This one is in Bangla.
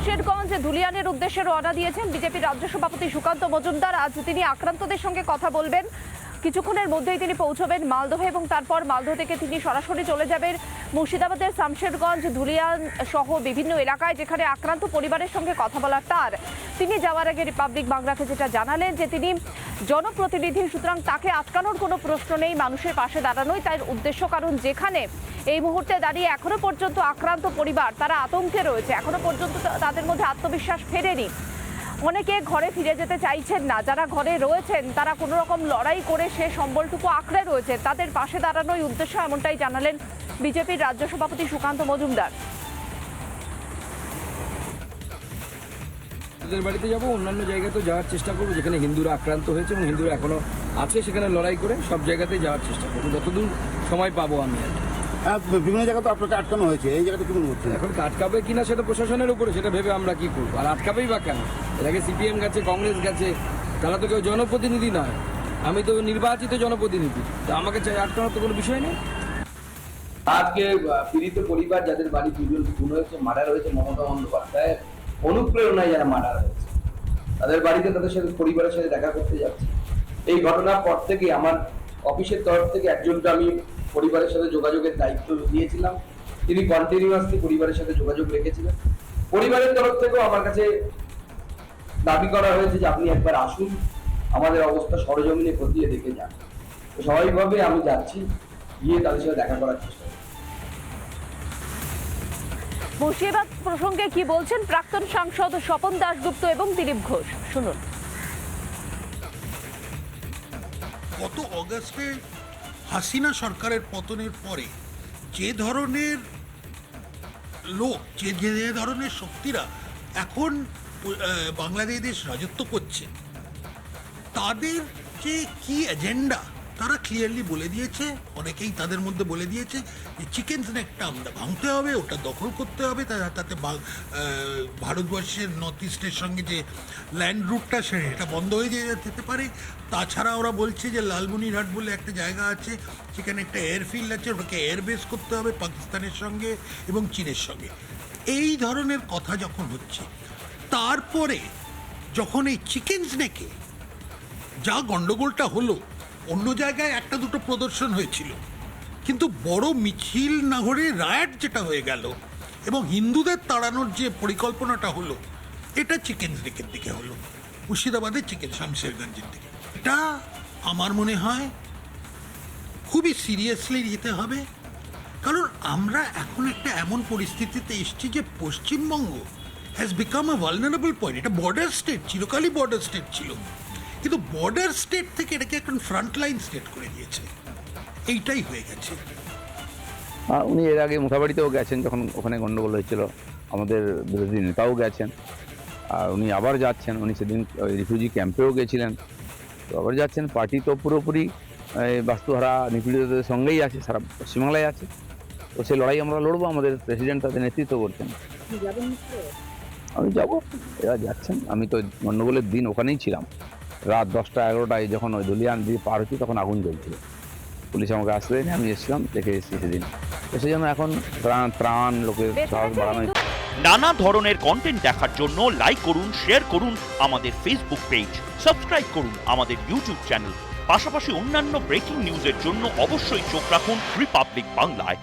শামশেরগঞ্জ ধুলিয়ানের উদ্দেশ্যে রওনা দিয়েছেন বিজেপির রাজ্য সভাপতি সুকান্ত মজুমদার। আজ তিনি আক্রান্তদের সঙ্গে কথা বলবেন। কিছুক্ষণের মধ্যেই তিনি পৌঁছবেন মালদহে এবং তারপর মালদহ থেকে তিনি সরাসরি চলে যাবেন মুর্শিদাবাদের শামশেরগঞ্জ, ধুলিয়ান সহ বিভিন্ন এলাকায় যেখানে আক্রান্ত পরিবারের সঙ্গে কথা বলার তার। তিনি যাওয়ার আগে রিপাবলিক বাংলাকে যেটা জানালেন যে তিনি জনপ্রতিনিধি, সুতরাং তাকে আটকানোর কোনো প্রশ্ন নেই, মানুষের পাশে দাঁড়ানোই তার উদ্দেশ্য। কারণ যেখানে এই মুহূর্তে দাঁড়িয়ে এখনও পর্যন্ত আক্রান্ত পরিবার, তারা আতঙ্কে রয়েছে। এখনও পর্যন্ত তাদের মধ্যে আত্মবিশ্বাস ফেরেনি। অনেকে ঘরে ফিরে যেতে চাইছেন না। যারা ঘরে রয়েছেন, তারা কোনো রকম লড়াই করে সে সম্বলটুকু আঁকড়ে রয়েছে। তাদের পাশে দাঁড়ানোই উদ্দেশ্য, এমনটাই জানালেন বিজেপির রাজ্য সভাপতি সুকান্ত মজুমদার। তাদের বাড়িতে যাব অন্যান্য জায়গাতেও যাওয়ার চেষ্টা করব যেখানে হিন্দুরা আক্রান্ত হয়েছে এবং হিন্দুরা এখনও আছে সেখানে লড়াই করে সব জায়গাতে যাওয়ার চেষ্টা করব। যতদূর সময় পাবো আমি আর কি। হ্যাঁ বিভিন্ন জায়গায় তো আপনাকে আটকানো হয়েছে এই জায়গাতে কি মনে হচ্ছে? এখন আটকাবে কিনা সেটা প্রশাসনের উপরে সেটা ভেবে আমরা কি করব? আর আটকাবেই বা কেন? এর আগে সিপিএম গেছে কংগ্রেস গেছে তারা তো কেউ জনপ্রতিনিধি নয়। আমি তো নির্বাচিত জনপ্রতিনিধি তা আমাকে চাই আটকানোর তো কোনো বিষয় নেই। আজকে পীড়িত পরিবার যাদের বাড়ি দুজন খুন হয়েছে মার্ডার হয়েছে মমতা বন্দ্যোপাধ্যায়ের অনুপ্রেরণায় যারা মার্ডার হয়েছে। তাদের বাড়িতে তাদের সাথে পরিবারের সাথে দেখা করতে যাচ্ছে। এই ঘটনার পর থেকে আমার অফিসের তরফ থেকে একজনকে আমি পরিবারের সাথে যোগাযোগের দায়িত্ব দিয়েছিলাম তিনি কন্টিনিউয়াসলি পরিবারের সাথে যোগাযোগ রেখেছিলেন। পরিবারের তরফ থেকেও আমার কাছে দাবি করা হয়েছে যে আপনি একবার আসুন। আমাদের অবস্থা সরজমিনে খতিয়ে দেখে যান। স্বাভাবিকভাবে আমি যাচ্ছি, গিয়ে তাদের সাথে দেখা করার চেষ্টা করছি। মুর্শিদাবাদ প্রসঙ্গে কি বলছেন? প্রাক্তন সাংসদ স্বপন দাশগুপ্ত এবং দিলীপ ঘোষ। শুনুন। গত অগাস্টে হাসিনা সরকারের পতনের পরে যে ধরনের লোক, যে যে ধরনের শক্তিরা এখন বাংলাদেশ রাজত্ব করছে, তাদের যে কি এজেন্ডা তারা ক্লিয়ারলি বলে দিয়েছে, অনেকেই তাদের মধ্যে বলে দিয়েছে যে চিকেন স্ন্যাকটা আমরা ভাঙতে হবে, ওটা দখল করতে হবে তাতে ভারতবর্ষের নর্থ ইস্টের সঙ্গে যে ল্যান্ড রুটটা সেটা বন্ধ হয়ে যেতে পারে। তাছাড়া ওরা বলছে যে লালমনিরহাট বলে একটা জায়গা আছে, সেখানে একটা এয়ারফিল্ড আছে, ওটাকে এয়ারবেস করতে হবে পাকিস্তানের সঙ্গে এবং চীনের সঙ্গে। এই ধরনের কথা যখন হচ্ছে, তারপরে যখন এই চিকেন স্নেকে যা গন্ডগোলটা হলো অন্য জায়গায় একটা দুটো প্রদর্শন হয়েছিল। কিন্তু বড় মিছিল না হয়ে রায়াট যেটা হয়ে গেল এবং হিন্দুদের তাড়ানোর যে পরিকল্পনাটা হলো, এটা চিকেন দিকের দিকে হলো, মুর্শিদাবাদের চিকেন শামশেরগঞ্জের দিকে। এটা আমার মনে হয় খুবই সিরিয়াসলি নিতে হবে, কারণ আমরা এখন একটা এমন পরিস্থিতিতে এসছি যে Paschimbanga has become a vulnerable point এটা বর্ডার স্টেট চিরকালই বর্ডার স্টেট ছিল। কিন্তু বর্ডার স্টেট থেকে এটাকে এখন ফ্রন্ট লাইন স্টেট করে দিয়েছে। এইটাই হয়ে গেছে। উনি এর আগে মুখাবাড়িতেও গেছেন যখন ওখানে গণ্ডগোল হয়েছিল। আমাদের বিরোধী নেতাও গেছেন। আর উনি আবার যাচ্ছেন। উনি সেদিন ওই রিফিউজি ক্যাম্পেও গেছিলেন। তো আবার যাচ্ছেন। পার্টি তো পুরোপুরি এই বাস্তুহারা নিপীড়িতদের সঙ্গেই আছে। সারা পশ্চিমবাংলায় আছে। তো সেই লড়াই আমরা লড়বো। আমাদের প্রেসিডেন্ট তাদের নেতৃত্ব করছেন। আমি যাব। এরা যাচ্ছেন। আমি তো গণ্ডগোলের দিন ওখানেই ছিলাম। রাত দশটা এগারোটায় যখন ওই ধুলিয়ান দিয়ে পার হচ্ছি তখন আগুন জ্বলছিল। পুলিশ আমাকে আসতে দেয়নি আমি এসেছিলাম দেখে এসেছি সেদিন। সেই জন্য এখন ত্রাণ ত্রাণ লোকের সাহস বাড়ানো নানা ধরনের কন্টেন্ট দেখার জন্য লাইক করুন শেয়ার করুন আমাদের ফেসবুক পেজ সাবস্ক্রাইব করুন আমাদের ইউটিউব চ্যানেল পাশাপাশি অন্যান্য ব্রেকিং নিউজের জন্য অবশ্যই চোখ রাখুন রিপাবলিক বাংলায়